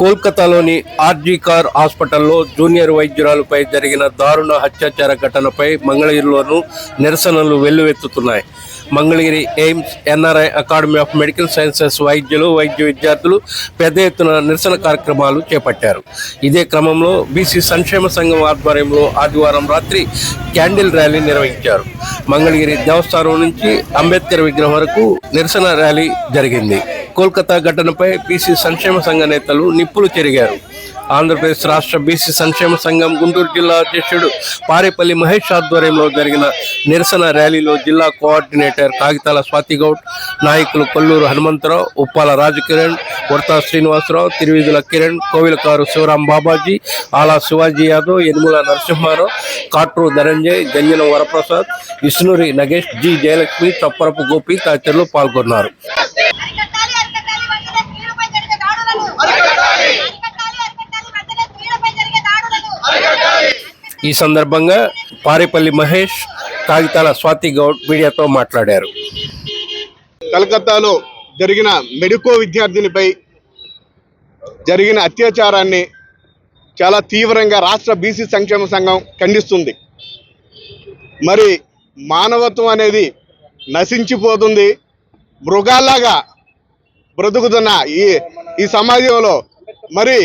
కోల్కతాలోని ఆర్జీ కార్ హాస్పిటల్లో జూనియర్ వైద్యురాలపై జరిగిన దారుణ హత్యాచార ఘటనపై మంగళగిరిలోనూ నిరసనలు వెల్లువెత్తుతున్నాయి. Mangalagiri AIIMS NRI academy of medical sciences వైద్యులు వైద్య విద్యార్థులు పెద్ద ఎత్తున నిరసన కార్యక్రమాలు చేపట్టారు. ఇదే క్రమంలో బీసీ సంక్షేమ సంఘం ఆధ్వర్యంలో ఆదివారం రాత్రి క్యాండిల్ ర్యాలీ నిర్వహించారు. మంగళగిరి దేవస్థానం నుంచి అంబేద్కర్ విగ్రహం వరకు నిరసన ర్యాలీ జరిగింది. కోల్కతా ఘటనపై బీసీ సంక్షేమ సంఘ నేతలు నిప్పులు చెరిగారు. ఆంధ్రప్రదేశ్ రాష్ట్ర బీసీ సంక్షేమ సంఘం గుంటూరు జిల్లా అధ్యక్షుడు పారేపల్లి మహేష్ ఆధ్వర్యంలో జరిగిన నిరసన ర్యాలీలో జిల్లా కోఆర్డినేటర్ కాగితాల స్వాతిగౌడ్ నాయకులు కొల్లూరు హనుమంతరావు ఉప్పాల రాజకిరణ్ వర్తా శ్రీనివాసరావు తిరువిధుల కిరణ్ కోవిలకారు శివరాం బాబాజీ ఆలా శివాజీ యాదవ్ యనుమల నరసింహారావు కాట్రూ ధనంజయ్ గంజనం వరప్రసాద్ విష్ణురి నగేష్ జి జయలక్ష్మి చప్పరపు గోపి తదితరులు పాల్గొన్నారు. ఈ సందర్భంగా పారేపల్లి మహేష్ కాగితాల స్వాతి గౌడ్ మీడియాతో మాట్లాడారు. కలకత్తాలో జరిగిన మెడికో విద్యార్థినిపై జరిగిన అత్యాచారాన్ని చాలా తీవ్రంగా రాష్ట్ర బీసీ సంక్షేమ సంఘం ఖండిస్తుంది. మరి మానవత్వం అనేది నశించిపోతుంది. మృగాల్లాగా బ్రతుకుతున్న ఈ ఈ సమాజంలో మరి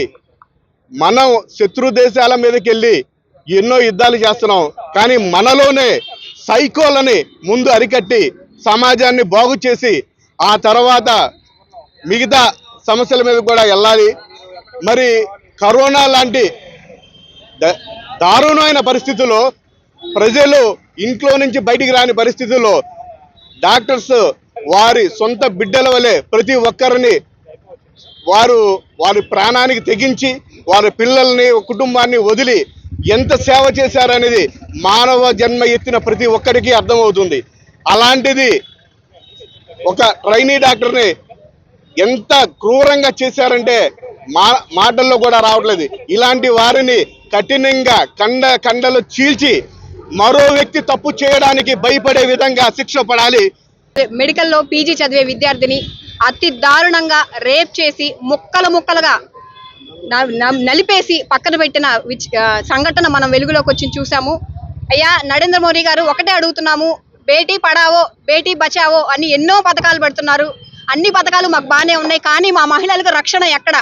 మనం శత్రు దేశాల మీదకి వెళ్ళి ఎన్నో యుద్ధాలు చేస్తున్నాం. కానీ మనలోనే సైకోలని ముందు అరికట్టి సమాజాన్ని బాగు చేసి ఆ తర్వాత మిగతా సమస్యల మీద కూడా వెళ్ళాలి. మరి కరోనా లాంటి దారుణమైన పరిస్థితుల్లో ప్రజలు ఇంట్లో నుంచి బయటికి రాని పరిస్థితుల్లో డాక్టర్స్ వారి సొంత బిడ్డల వలె ప్రతి ఒక్కరిని వారు వారి ప్రాణానికి తెగించి వారి పిల్లల్ని కుటుంబాన్ని వదిలి ఎంత సేవ చేశారనేది మానవ జన్మ ఎత్తిన ప్రతి ఒక్కరికి అర్థమవుతుంది. అలాంటిది ఒక ట్రైనీ డాక్టర్ని ఎంత క్రూరంగా చేశారంటే మా మాటల్లో కూడా రావట్లేదు. ఇలాంటి వారిని కఠినంగా కండ కండలు చీల్చి మరో వ్యక్తి తప్పు చేయడానికి భయపడే విధంగా శిక్ష పడాలి. మెడికల్లో పీజీ చదివే విద్యార్థిని అతి దారుణంగా రేప్ చేసి ముక్కలు ముక్కలుగా నలిపేసి పక్కన పెట్టిన సంఘటన మనం వెలుగులోకి వచ్చి చూసాము. అయ్యా నరేంద్ర మోడీ గారు ఒకటే అడుగుతున్నాము బేటీ పడావో బేటీ బచావో అని ఎన్నో పథకాలు పెడుతున్నారు. అన్ని పథకాలు మాకు బాగానే ఉన్నాయి కానీ మా మహిళలకు రక్షణ ఎక్కడ?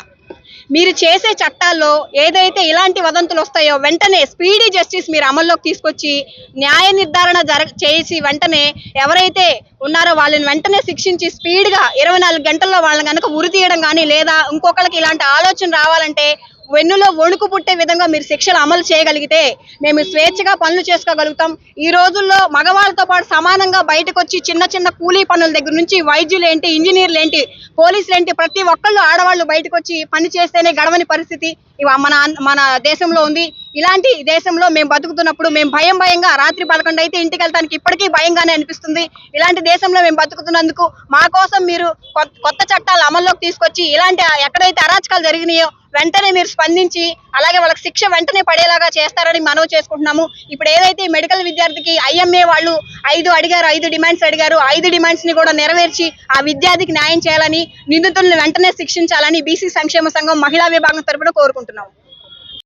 మీరు చేసే చట్టాల్లో ఏదైతే ఇలాంటి వదంతులు వస్తాయో వెంటనే స్పీడీ జస్టిస్ మీరు అమల్లోకి తీసుకొచ్చి న్యాయ నిర్ధారణ జర చేసి వెంటనే ఎవరైతే ఉన్నారో వాళ్ళని వెంటనే శిక్షించి స్పీడ్గా ఇరవై నాలుగు గంటల్లో వాళ్ళని కనుక ఉరి తీయడం కానీ లేదా ఇంకొకరికి ఇలాంటి ఆలోచన రావాలంటే వెన్నులో వణుకు పుట్టే విధంగా మీరు శిక్షలు అమలు చేయగలిగితే మేము స్వేచ్ఛగా పనులు చేసుకోగలుగుతాం. ఈ రోజుల్లో మగవాళ్ళతో పాటు సమానంగా బయటకు వచ్చి చిన్న చిన్న కూలీ పనుల దగ్గర నుంచి వైద్యులు ఏంటి ఇంజనీర్లు ఏంటి పోలీసులు ఏంటి ప్రతి ఒక్కళ్ళు ఆడవాళ్ళు బయటకు వచ్చి పని చేస్తేనే గడవని పరిస్థితి ఇవ మన మన దేశంలో ఉంది. ఇలాంటి దేశంలో మేము బతుకుతున్నప్పుడు మేము భయం భయంగా రాత్రి పదకొండు అయితే ఇంటికి వెళ్తానికి ఇప్పటికీ భయంగానే అనిపిస్తుంది. ఇలాంటి దేశంలో మేము బతుకుతున్నందుకు మా కోసం మీరు కొత్త కొత్త చట్టాలు అమల్లోకి తీసుకొచ్చి ఇలాంటి ఎక్కడైతే అరాచకాలు జరిగినాయో వెంటనే మీరు స్పందించి అలాగే వాళ్ళకి శిక్ష వెంటనే పడేలాగా చేస్తారని మనవి చేసుకుంటున్నాము. ఇప్పుడు ఏదైతే మెడికల్ విద్యార్థికి ఐఎంఏ వాళ్ళు ఐదు అడిగారు ఐదు డిమాండ్స్ అడిగారు ఐదు డిమాండ్స్ని కూడా నెరవేర్చి ఆ విద్యార్థికి న్యాయం చేయాలని నిందితులను వెంటనే శిక్షించాలని బీసీ సంక్షేమ సంఘం మహిళా విభాగం తరపున కోరుకుంటున్నాము.